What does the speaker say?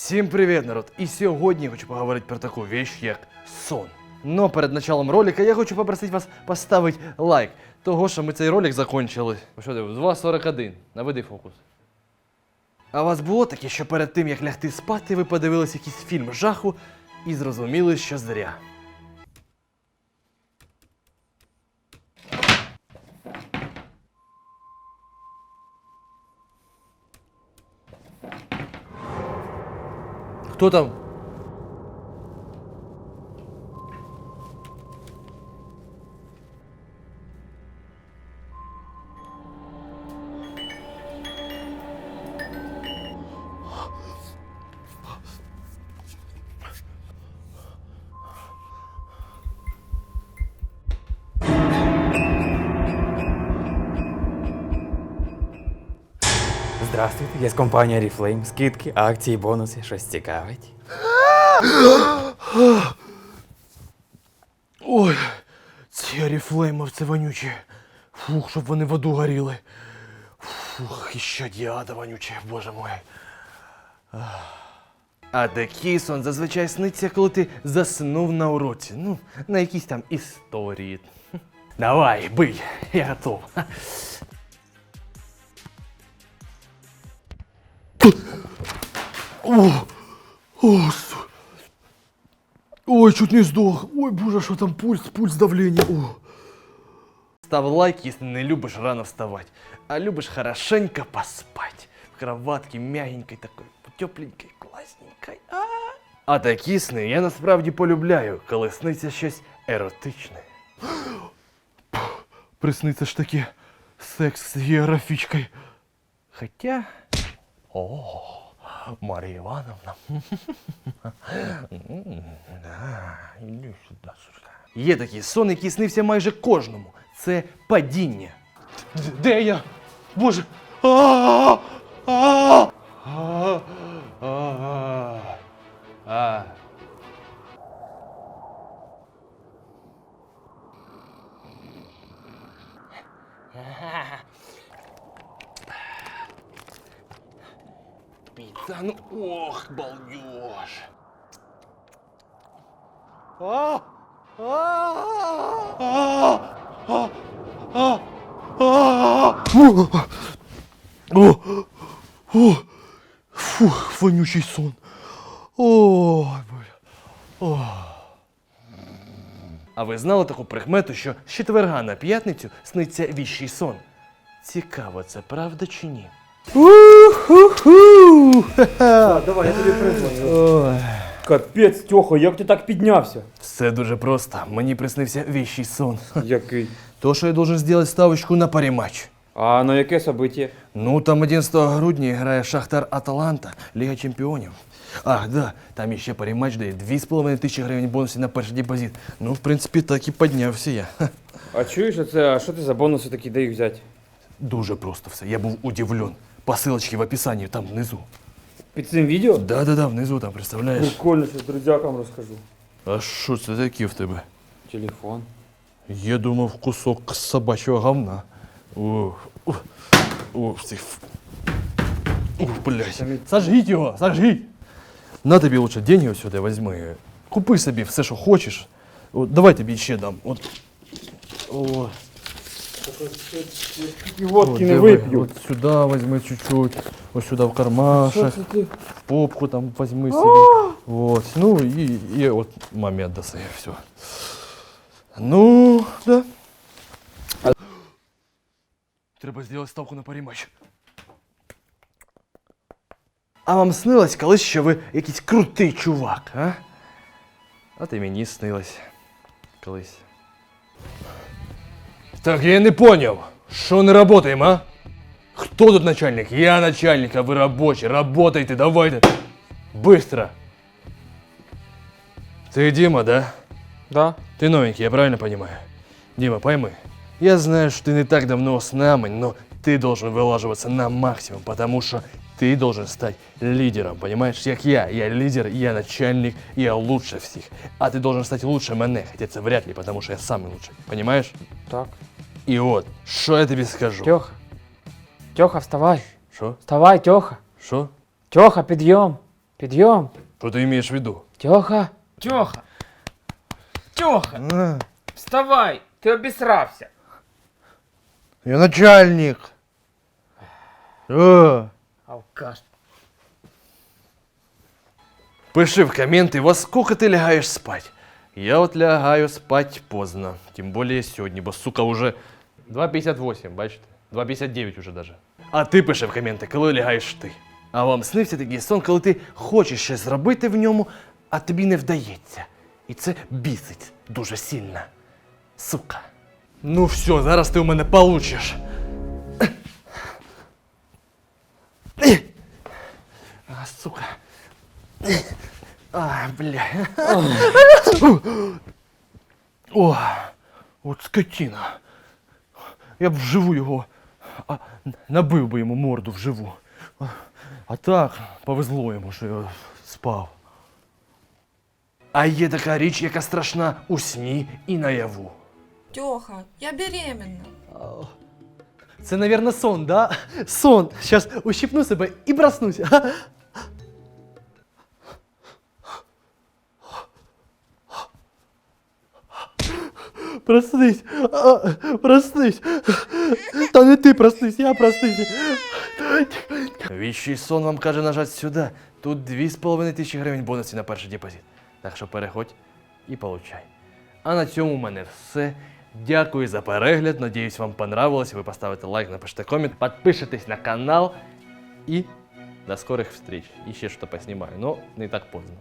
Всім привіт, народ! І сьогодні я хочу поговорити про таку вещь, як сон. Но перед началом ролика я хочу попросити вас поставити лайк, того що ми цей ролик закончили. Що ти, 2.41. Наведи фокус. А у вас було таке, що перед тим, як лягти спати, ви подивились якийсь фільм жаху і зрозуміли, що зря. Tutam. Здравствуйте, я з компанії Oriflame. Скидки, акції, бонуси, щось цікавить. Ой, ці оріфлеймовці вонючі. Фух, щоб вони в аду горіли. Фух, і ще діада вонючі, боже мой. А такий сон зазвичай сниться, коли ти заснув на уроці. Ну, на якійсь там історії. Давай, бий, я готов. О, о, су- Ой, чуть не сдох. Ой, боже, что там пульс, пульс давление. О. Став лайк, если не любишь рано вставать, а любишь хорошенько поспать. В кроватке мягенькой такой, тепленькой, классненькой. А, а такі сни я насправді полюбляю, коли сниться щось еротичне. Присниться ж таки секс з географічкою. Хотя... О, Марія Івановна. Іди сюди, сучка. Є такий сон, який снився майже кожному. Це падіння. Де я? Боже. А! А! А! А! А! Ну, ох, балдеж. А! Фух, вонючий сон. Ой, бля. О. А ви знали таку прикмету, що з четверга на п'ятницю сниться віщий сон? Цікаво, це правда чи ні? Давай, я тобі призвоню. Капець, Тьохо, як ти так піднявся? Все дуже просто. Мені приснився віщий сон. Який? То, що я должен сделать ставочку на паріматч. А на яке собиття? Ну, там 11 грудня грає Шахтар Аталанта, Ліга Чемпіонів. Ах, да, там іще паріматч дає 2,5 тисячі гривень бонусів на перший депозит. Ну, в принципі, так і піднявся я. Ха. А чуєш, оце, а що ти за бонуси такі, де їх взяти? Дуже просто все. Я був удивлен. Посилочки в описанні, там внизу. Під цим відео? Да-да-да, внизу там, представляєш? Прикольно, що друзякам розкажу. А що це таке в тебе? Телефон. Я думав, кусок собачого говна. О, о, о, цих... Ух, блядь. Сожгіть його, сожгіть. На тобі лучше деньги сюди візьми. Купи собі все, що хочеш. От, давай тобі ще дам. От. О, І водки от, не диви. вип'ю. От сюди візьми чуть-чуть. Ось сюди в кармашах. Що це ти? В попку там візьми собі. От. Ну і, і от мамі віддаси. Все. Ну, да. Треба зробити ставку на парімач. А вам снилось колись, що ви якийсь крутий чувак, а? От і мені снилось колись. Так, я не понял. Що не работаем, а? Хто тут начальник? Я начальник, а ви робочі. Работайте, давайте. Быстро. Ты Дима, да? Да. Ты новенький, я правильно понимаю? Дима, пойми. Я знаю, что ты не так давно с нами, но ты должен вылаживаться на максимум, потому что ты должен стать лидером, понимаешь? Як я. Я лидер, я начальник, я лучше всех. А ты должен стать лучше мене, хотя это вряд ли, потому что я самый лучший, понимаешь? Так. И вот, что я тебе скажу? Тьоха. Тьоха, вставай. Що? Вставай, Тьоха. Що? Тьоха, підйом. Підйом. Що ти маєш в виду? Тьоха. Тьоха! Тьоха! Вставай! Ти обісрався! Я начальник. О, Алкаш. Пиши в комменты, во сколько ты лягаешь спать. Я вот лягаю спать поздно. Тем более сьогодні, бо сука уже 2.58, бачите? 2.59 уже даже. А ти пиши в коменти, коли лягаєш ти. А вам снився такий сон, коли ти хочеш щось зробити в ньому, а тобі не вдається. І це бісить дуже сильно. Сука. Ну все, зараз ти у мене получиш. А, сука. А, бля. О, от скотина. Я б вживу його, а, набив би йому морду вживу. А, а так, повезло йому, що я спав. А є така річ, яка страшна у сні і наяву. Тёха, я беременна. Це, наверное, сон, да? Сон. Сейчас ущипну себе і проснусь. Проснись, а, проснись. Та не ти проснись, я проснись. Віщий сон вам каже нажать сюди. Тут 2,5 тисячі гривень бонусів на перший депозит. Так що переходь і получай. А на цьому у мене все. Дякую за перегляд. Надіюсь, вам понравилось. Ви поставите лайк, напишите комент, підпишитесь на канал і до скорих встреч. І ще щось поснімаю, но не так поздно.